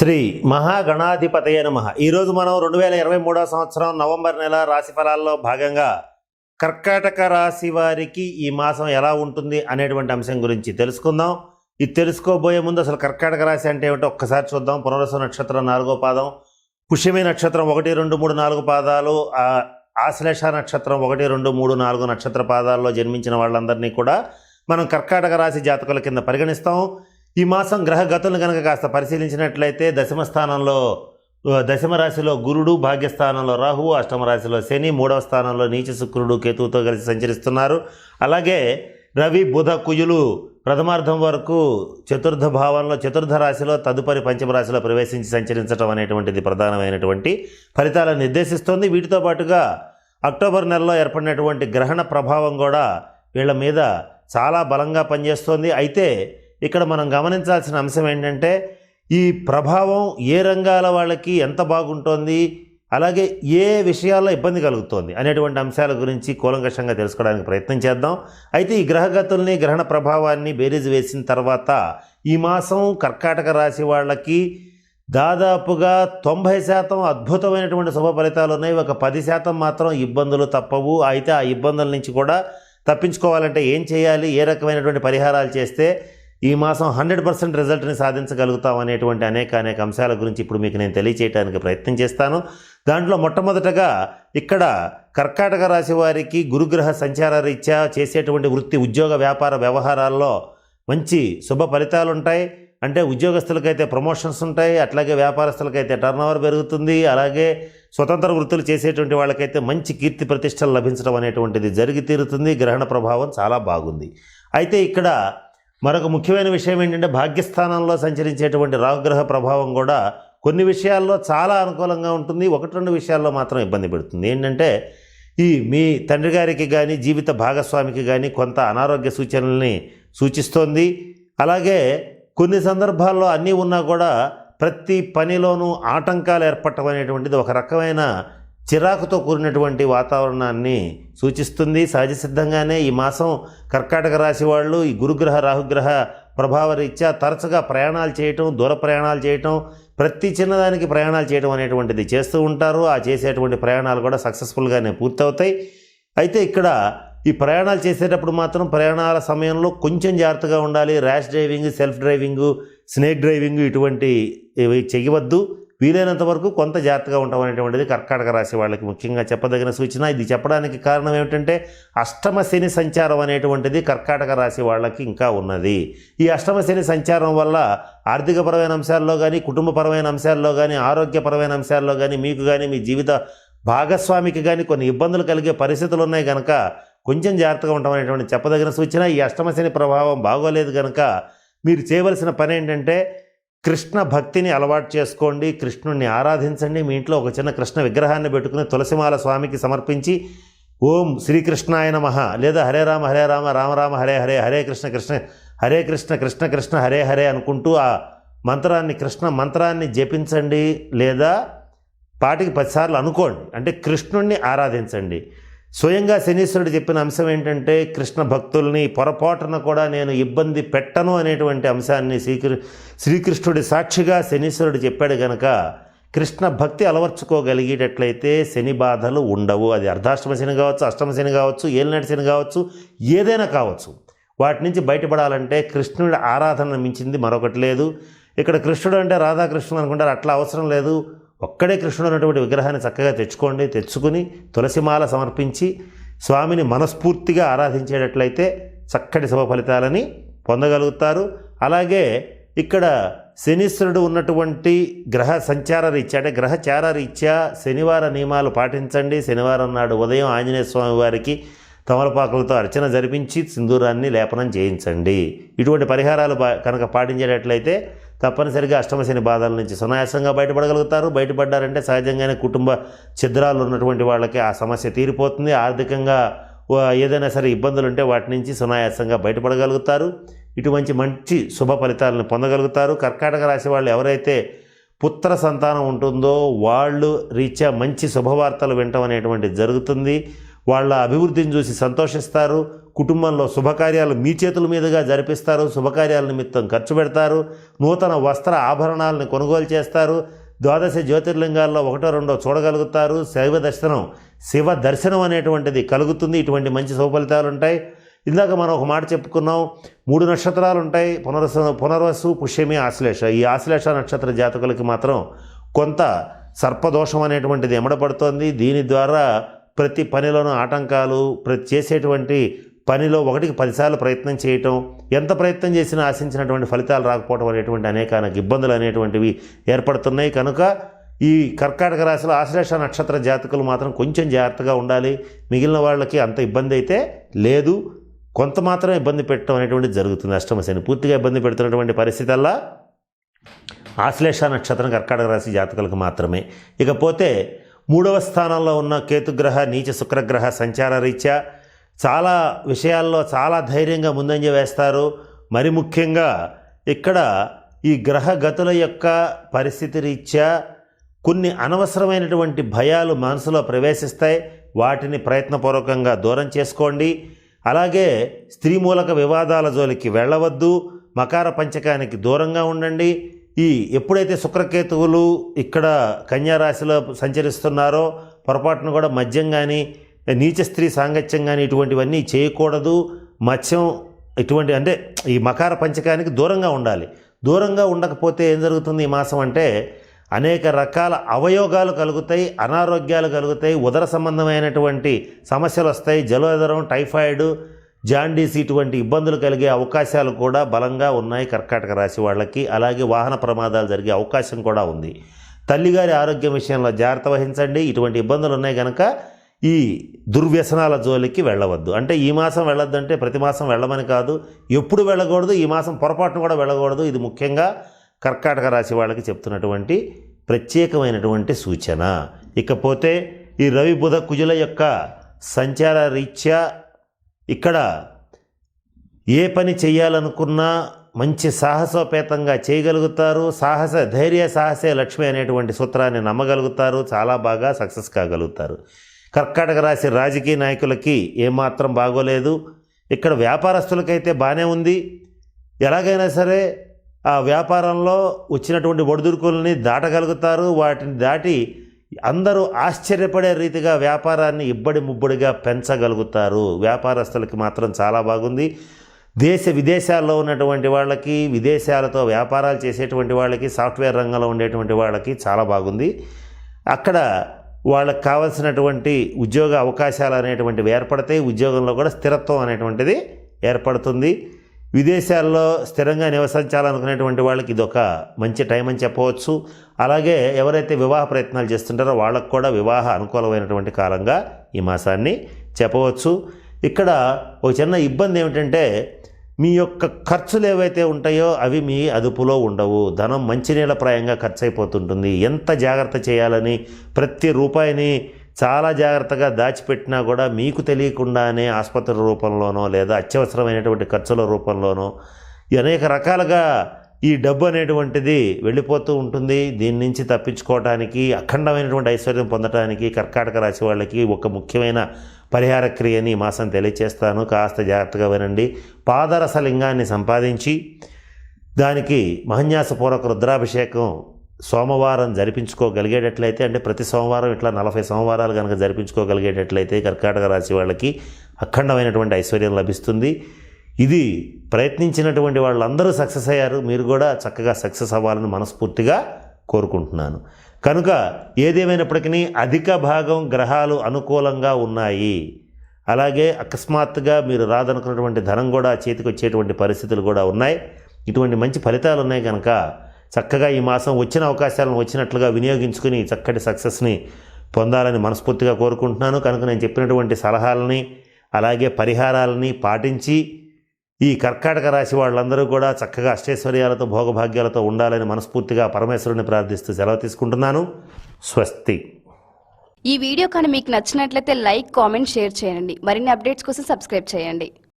శ్రీ మహాగణాధిపతయ నమ. ఈరోజు మనం రెండు వేల ఇరవై మూడవ సంవత్సరం నవంబర్ నెల రాశి ఫలాల్లో భాగంగా కర్కాటక రాశి వారికి ఈ మాసం ఎలా ఉంటుంది అనేటువంటి అంశం గురించి తెలుసుకుందాం. ఇది తెలుసుకోబోయే ముందు అసలు కర్కాటక రాశి అంటే ఏమిటో ఒక్కసారి చూద్దాం. పునరస నక్షత్రం నాలుగో పాదం పుష్యమి నక్షత్రం ఒకటి రెండు మూడు నాలుగు పాదాలు ఆశ్లేష నక్షత్రం ఒకటి రెండు మూడు నాలుగు నక్షత్ర పాదాల్లో జన్మించిన వాళ్ళందరినీ కూడా మనం కర్కాటక రాశి జాతకుల కింద పరిగణిస్తాం. ఈ మాసం గ్రహ గతులను కనుక కాస్త పరిశీలించినట్లయితే దశమ స్థానంలో దశమ రాశిలో గురుడు భాగ్యస్థానంలో రాహువు అష్టమ రాశిలో శని మూడవ స్థానంలో నీచ శుక్రుడు కేతువుతో కలిసి సంచరిస్తున్నారు. అలాగే రవి బుధ కుజులు ప్రథమార్థం వరకు చతుర్థ భావంలో చతుర్థ రాశిలో తదుపరి పంచమ రాశిలో ప్రవేశించి సంచరించడం అనేటువంటిది ప్రధానమైనటువంటి ఫలితాలను నిర్దేశిస్తోంది. వీటితో పాటుగా అక్టోబర్ నెలలో ఏర్పడినటువంటి గ్రహణ ప్రభావం కూడా వీళ్ళ మీద చాలా బలంగా పనిచేస్తోంది. అయితే ఇక్కడ మనం గమనించాల్సిన అంశం ఏంటంటే ఈ ప్రభావం ఏ రంగాల వాళ్ళకి ఎంత బాగుంటుంది అలాగే ఏ విషయాల్లో ఇబ్బంది కలుగుతోంది అనేటువంటి అంశాల గురించి కూలంకషంగా తెలుసుకోవడానికి ప్రయత్నం చేద్దాం. అయితే ఈ గ్రహగతుల్ని గ్రహణ ప్రభావాన్ని బేరీజు వేసిన తర్వాత ఈ మాసం కర్కాటక రాశి వాళ్ళకి దాదాపుగా తొంభై శాతం అద్భుతమైనటువంటి శుభ ఫలితాలు ఉన్నాయి. ఒక పది శాతం మాత్రం ఇబ్బందులు తప్పవు. అయితే ఆ ఇబ్బందుల నుంచి కూడా తప్పించుకోవాలంటే ఏం చేయాలి? ఏ రకమైనటువంటి పరిహారాలు చేస్తే ఈ మాసం హండ్రెడ్ పర్సెంట్ రిజల్ట్ని సాధించగలుగుతాం అనేటువంటి అనేక అనేక అంశాల గురించి ఇప్పుడు మీకు నేను తెలియచేయడానికి ప్రయత్నం చేస్తాను. దాంట్లో మొట్టమొదటగా ఇక్కడ కర్కాటక రాశి వారికి గురుగ్రహ సంచార రీత్యా చేసేటువంటి వృత్తి ఉద్యోగ వ్యాపార వ్యవహారాల్లో మంచి శుభ ఫలితాలు ఉంటాయి అంటే ఉద్యోగస్తులకైతే ప్రమోషన్స్ ఉంటాయి. అట్లాగే వ్యాపారస్తులకైతే టర్న్ ఓవర్ పెరుగుతుంది. అలాగే స్వతంత్ర వృత్తులు చేసేటువంటి వాళ్ళకైతే మంచి కీర్తి ప్రతిష్టలు లభించడం అనేటువంటిది జరిగి తీరుతుంది. గ్రహణ ప్రభావం చాలా బాగుంది. అయితే ఇక్కడ మరొక ముఖ్యమైన విషయం ఏంటంటే భాగ్యస్థానంలో సంచరించేటువంటి రాహుగ్రహ ప్రభావం కూడా కొన్ని విషయాల్లో చాలా అనుకూలంగా ఉంటుంది. ఒకటి రెండు విషయాల్లో మాత్రం ఇబ్బంది పెడుతుంది. ఏంటంటే ఈ మీ తండ్రి గారికి కానీ జీవిత భాగస్వామికి కానీ కొంత అనారోగ్య సూచనల్ని సూచిస్తోంది. అలాగే కొన్ని సందర్భాల్లో అన్నీ ఉన్నా కూడా ప్రతి పనిలోనూ ఆటంకాలు ఏర్పడటం అనేటువంటిది ఒక రకమైన చిరాకుతో కూడినటువంటి వాతావరణాన్ని సూచిస్తుంది. సహజ సిద్ధంగానే ఈ మాసం కర్కాటక రాశి వాళ్ళు ఈ గురుగ్రహ రాహుగ్రహ ప్రభావరీత్యా తరచుగా ప్రయాణాలు చేయటం దూర ప్రయాణాలు చేయటం ప్రతి చిన్నదానికి ప్రయాణాలు చేయడం అనేటువంటిది చేస్తూ ఉంటారు. ఆ చేసేటువంటి ప్రయాణాలు కూడా సక్సెస్ఫుల్గానే పూర్తవుతాయి. అయితే ఇక్కడ ఈ ప్రయాణాలు చేసేటప్పుడు మాత్రం ప్రయాణాల సమయంలో కొంచెం జాగ్రత్తగా ఉండాలి. Rash driving self driving snake driving ఇటువంటి చేయవద్దు. వీలైనంత వరకు కొంత జాగ్రత్తగా ఉండటం అనేటువంటిది కర్కాటక రాశి వాళ్ళకి ముఖ్యంగా చెప్పదగిన సూచన. ఇది చెప్పడానికి కారణం ఏమిటంటే అష్టమ శని సంచారం అనేటువంటిది కర్కాటక రాశి వాళ్ళకి ఇంకా ఉన్నది. ఈ అష్టమ శని సంచారం వల్ల ఆర్థికపరమైన అంశాల్లో కానీ కుటుంబపరమైన అంశాల్లో కానీ ఆరోగ్యపరమైన అంశాల్లో కానీ మీకు కానీ మీ జీవిత భాగస్వామికి కానీ కొన్ని ఇబ్బందులు కలిగే పరిస్థితులు ఉన్నాయి కనుక కొంచెం జాగ్రత్తగా ఉండటం అనేటువంటి చెప్పదగిన సూచన. ఈ అష్టమ శని ప్రభావం బాగోలేదు కనుక మీరు చేయవలసిన పని ఏంటంటే కృష్ణ భక్తిని అలవాటు చేసుకోండి కృష్ణుణ్ణి ఆరాధించండి. మీ ఇంట్లో ఒక చిన్న కృష్ణ విగ్రహాన్ని పెట్టుకుని తులసిమాల స్వామికి సమర్పించి ఓం శ్రీకృష్ణాయ నమ లేదా హరే రామ హరే రామ రామ రామ హరే హరే హరే కృష్ణ కృష్ణ హరే కృష్ణ కృష్ణ కృష్ణ హరే హరే అనుకుంటూ ఆ మంత్రాన్ని కృష్ణ మంత్రాన్ని జపించండి లేదా పాటికి పదిసార్లు అనుకోండి. అంటే కృష్ణుణ్ణి ఆరాధించండి. స్వయంగా శనీశ్వరుడు చెప్పిన అంశం ఏంటంటే కృష్ణ భక్తుల్ని పొరపాటున కూడా నేను ఇబ్బంది పెట్టను అనేటువంటి అంశాన్ని శ్రీకృ శ్రీకృష్ణుడి సాక్షిగా శనీశ్వరుడు చెప్పాడు గనక కృష్ణ భక్తి అలవర్చుకోగలిగేటట్లయితే శని బాధలు ఉండవు. అది అర్ధాష్టమ శని కావచ్చు అష్టమ శని కావచ్చు ఏలినాటి శని కావచ్చు ఏదైనా కావచ్చు. వాటి నుంచి బయటపడాలంటే కృష్ణుడి ఆరాధన మించింది మరొకటి లేదు. ఇక్కడ కృష్ణుడు అంటే రాధాకృష్ణుడు అనుకుంటారు అట్లా అవసరం లేదు. ఒక్కడే కృష్ణుడు ఉన్నటువంటి విగ్రహాన్ని చక్కగా తెచ్చుకోండి తెచ్చుకుని తులసిమాల సమర్పించి స్వామిని మనస్ఫూర్తిగా ఆరాధించేటట్లయితే చక్కటి శుభ ఫలితాలని పొందగలుగుతారు. అలాగే ఇక్కడ శనీశ్వరుడు ఉన్నటువంటి గ్రహ సంచార రీత్యా అంటే గ్రహచార రీత్యా శనివార నియమాలు పాటించండి. శనివారం నాడు ఉదయం ఆంజనేయ స్వామి వారికి తమలపాకులతో అర్చన జరిపించి సింధూరాన్ని లేపనం చేయించండి. ఇటువంటి పరిహారాలు బా- కనుక పాటించేటట్లయితే తప్పనిసరిగా అష్టమశని బాధల నుంచి సునాయాసంగా బయటపడగలుగుతారు. బయటపడ్డారంటే సహజంగానే కుటుంబ ఛిద్రాలు ఉన్నటువంటి వాళ్ళకి ఆ సమస్య తీరిపోతుంది. ఆర్థికంగా ఏదైనా సరే ఇబ్బందులు ఉంటే వాటి నుంచి సునాయాసంగా బయటపడగలుగుతారు. ఇటువంటి మంచి శుభ ఫలితాలను పొందగలుగుతారు. కర్కాటక రాశి వాళ్ళు ఎవరైతే పుత్ర సంతానం ఉంటుందో వాళ్ళు రీత్యా మంచి శుభవార్తలు వినటం అనేటువంటిది జరుగుతుంది. వాళ్ళ అభివృద్ధిని చూసి సంతోషిస్తారు కుటుంబంలో శుభకార్యాలు మీ చేతుల మీదుగా జరిపిస్తారు శుభకార్యాల నిమిత్తం ఖర్చు పెడతారు నూతన వస్త్ర ఆభరణాలను కొనుగోలు చేస్తారు ద్వాదశ జ్యోతిర్లింగాల్లో ఒకటో రెండో చూడగలుగుతారు శైవ దర్శనం శివ దర్శనం అనేటువంటిది కలుగుతుంది. ఇటువంటి మంచి శుభఫలితాలు ఉంటాయి. ఇందాక మనం ఒక మాట చెప్పుకున్నాం మూడు నక్షత్రాలు ఉంటాయి పునర్వస పునర్వసు పుష్యమి ఆశ్లేష. ఈ ఆశ్లేష నక్షత్ర జాతకులకి మాత్రం కొంత సర్పదోషం అనేటువంటిది ఎమడబడుతోంది. దీని ద్వారా ప్రతి పనిలోనూ ఆటంకాలు ప్రతి చేసేటువంటి పనిలో ఒకటికి పదిసార్లు ప్రయత్నం చేయటం ఎంత ప్రయత్నం చేసినా ఆశించినటువంటి ఫలితాలు రాకపోవడం అనేటువంటి అనేక ఇబ్బందులు అనేటువంటివి ఏర్పడుతున్నాయి. కనుక ఈ కర్కాటక రాశిలో ఆశ్లేష నక్షత్ర జాతకులు మాత్రం కొంచెం జాగ్రత్తగా ఉండాలి. మిగిలిన వాళ్ళకి అంత ఇబ్బంది అయితే లేదు. కొంత మాత్రం ఇబ్బంది పెట్టడం అనేటువంటి జరుగుతుంది. అష్టమశని పూర్తిగా ఇబ్బంది పెడుతున్నటువంటి పరిస్థితుల్లో ఆశ్లేష నక్షత్రం కర్కాటక రాశి జాతకులకు మాత్రమే. ఇకపోతే మూడవ స్థానంలో ఉన్న కేతుగ్రహ నీచ శుక్రగ్రహ సంచార రీత్యా చాలా విషయాల్లో చాలా ధైర్యంగా ముందంజ వేస్తారు. మరి ముఖ్యంగా ఇక్కడ ఈ గ్రహ గతుల యొక్క పరిస్థితి రీత్యా కొన్ని అనవసరమైనటువంటి భయాలు మనసులో ప్రవేశిస్తాయి. వాటిని ప్రయత్నపూర్వకంగా దూరం చేసుకోండి. అలాగే స్త్రీ మూలక వివాదాల జోలికి వెళ్ళవద్దు. మకార పంచకానికి దూరంగా ఉండండి. ఈ ఎప్పుడైతే శుక్రకేతువులు ఇక్కడ కన్యారాశిలో సంచరిస్తున్నారో పొరపాటును కూడా మద్యం కానీ నీచ స్త్రీ సాంగత్యం కానీ ఇటువంటివన్నీ చేయకూడదు. మత్స్యం ఇటువంటి అంటే ఈ మకార పంచకానికి దూరంగా ఉండాలి. దూరంగా ఉండకపోతే ఏం జరుగుతుంది ఈ మాసం అంటే అనేక రకాల అవయోగాలు కలుగుతాయి అనారోగ్యాలు కలుగుతాయి ఉదర సంబంధమైనటువంటి సమస్యలు వస్తాయి. జలోదరం టైఫాయిడ్ జాండీస్ ఇటువంటి ఇబ్బందులు కలిగే అవకాశాలు కూడా బలంగా ఉన్నాయి కర్కాటక రాశి వాళ్ళకి. అలాగే వాహన ప్రమాదాలు జరిగే అవకాశం కూడా ఉంది. తల్లిగారి ఆరోగ్యం విషయంలో జాగ్రత్త వహించండి. ఇటువంటి ఇబ్బందులు ఉన్నాయి కనుక ఈ దుర్వ్యసనాల జోలికి వెళ్ళవద్దు. అంటే ఈ మాసం వెళ్ళొద్దు అంటే ప్రతి మాసం వెళ్ళమని కాదు. ఎప్పుడు వెళ్ళకూడదు ఈ మాసం పొరపాటును కూడా వెళ్ళకూడదు. ఇది ముఖ్యంగా కర్కాటక రాశి వాళ్ళకి చెప్తున్నటువంటి ప్రత్యేకమైనటువంటి సూచన. ఇకపోతే ఈ రవి బుధ కుజుల యొక్క సంచార రీత్యా ఇక్కడ ఏ పని చేయాలనుకున్నా మంచి సాహసోపేతంగా చేయగలుగుతారు. సాహస ధైర్య సాహసే లక్ష్మి అనేటువంటి సూత్రాన్ని నమ్మగలుగుతారు. చాలా బాగా సక్సెస్ కాగలుగుతారు. కర్కాటక రాశి రాజకీయ నాయకులకి ఏమాత్రం బాగోలేదు. ఇక్కడ వ్యాపారస్తులకైతే బాగానే ఉంది. ఎలాగైనా సరే ఆ వ్యాపారంలో వచ్చినటువంటి ఒడిదుడుకుల్ని దాటగలుగుతారు. వాటిని దాటి అందరూ ఆశ్చర్యపడే రీతిగా వ్యాపారాన్ని ఇబ్బడి ముబ్బడిగా పెంచగలుగుతారు. వ్యాపారస్తులకి మాత్రం చాలా బాగుంది. దేశ విదేశాల్లో ఉన్నటువంటి వాళ్ళకి విదేశాలతో వ్యాపారాలు చేసేటువంటి వాళ్ళకి సాఫ్ట్వేర్ రంగంలో ఉండేటువంటి వాళ్ళకి చాలా బాగుంది. అక్కడ వాళ్ళకి కావాల్సినటువంటి ఉద్యోగ అవకాశాలు అనేటువంటివి ఏర్పడతాయి. ఉద్యోగంలో కూడా స్థిరత్వం అనేటువంటిది ఏర్పడుతుంది. విదేశాల్లో స్థిరంగా నివసించాలనుకునేటువంటి వాళ్ళకి ఇది ఒక మంచి టైం అని చెప్పవచ్చు. అలాగే ఎవరైతే వివాహ ప్రయత్నాలు చేస్తుంటారో వాళ్ళకు కూడా వివాహ అనుకూలమైనటువంటి కాలంగా ఈ మాసాన్ని చెప్పవచ్చు. ఇక్కడ ఒక చిన్న ఇబ్బంది ఏమిటంటే మీ యొక్క ఖర్చులు ఏవైతే ఉంటాయో అవి మీ అదుపులో ఉండవు. ధనం మంచినీళ్ళ ప్రాయంగా ఖర్చు అయిపోతుంటుంది ఎంత జాగ్రత్త చేయాలని ప్రతి రూపాయిని చాలా జాగ్రత్తగా దాచిపెట్టినా కూడా మీకు తెలియకుండానే ఆసుపత్రి రూపంలోనో లేదా అత్యవసరమైనటువంటి ఖర్చుల రూపంలోనో అనేక రకాలుగా ఈ డబ్బు అనేటువంటిది వెళ్ళిపోతూ ఉంటుంది. దీని నుంచి తప్పించుకోవడానికి అఖండమైనటువంటి ఐశ్వర్యం పొందడానికి కర్కాటక రాశి వాళ్ళకి ఒక ముఖ్యమైన పరిహార క్రియని మాసం తెలియచేస్తాను. కాస్త జాగ్రత్తగా వినండి. పాదరస లింగాన్ని సంపాదించి దానికి మహన్యాసపూర్వక రుద్రాభిషేకం సోమవారం జరిపించుకోగలిగేటట్లయితే అంటే ప్రతి సోమవారం ఇట్లా నలభై సోమవారాలు కనుక జరిపించుకోగలిగేటట్లయితే కర్కాటక రాశి వాళ్ళకి అఖండమైనటువంటి ఐశ్వర్యం లభిస్తుంది. ఇది ప్రయత్నించినటువంటి వాళ్ళందరూ సక్సెస్ అయ్యారు. మీరు కూడా చక్కగా సక్సెస్ అవ్వాలని మనస్ఫూర్తిగా కోరుకుంటున్నాను. కనుక ఏదేమైనప్పటికీ అధిక భాగం గ్రహాలు అనుకూలంగా ఉన్నాయి. అలాగే అకస్మాత్తుగా మీరు రాదనుకున్నటువంటి ధనం కూడా చేతికి వచ్చేటువంటి పరిస్థితులు కూడా ఉన్నాయి. ఇటువంటి మంచి ఫలితాలు ఉన్నాయి కనుక చక్కగా ఈ మాసం వచ్చిన అవకాశాలను వచ్చినట్లుగా వినియోగించుకుని చక్కటి సక్సెస్ని పొందాలని మనస్ఫూర్తిగా కోరుకుంటున్నాను. కనుక నేను చెప్పినటువంటి సలహాలని అలాగే పరిహారాలని పాటించి ఈ కర్కాటక రాశి వాళ్ళందరూ కూడా చక్కగా అష్టైశ్వర్యాలతో భోగభాగ్యాలతో ఉండాలని మనస్ఫూర్తిగా పరమేశ్వరుని ప్రార్థిస్తూ సెలవు తీసుకుంటున్నాను. స్వస్తి. ఈ వీడియో కానీ మీకు నచ్చినట్లయితే లైక్ కామెంట్ షేర్ చేయండి. మరిన్ని అప్డేట్స్ కోసం సబ్స్క్రైబ్ చేయండి.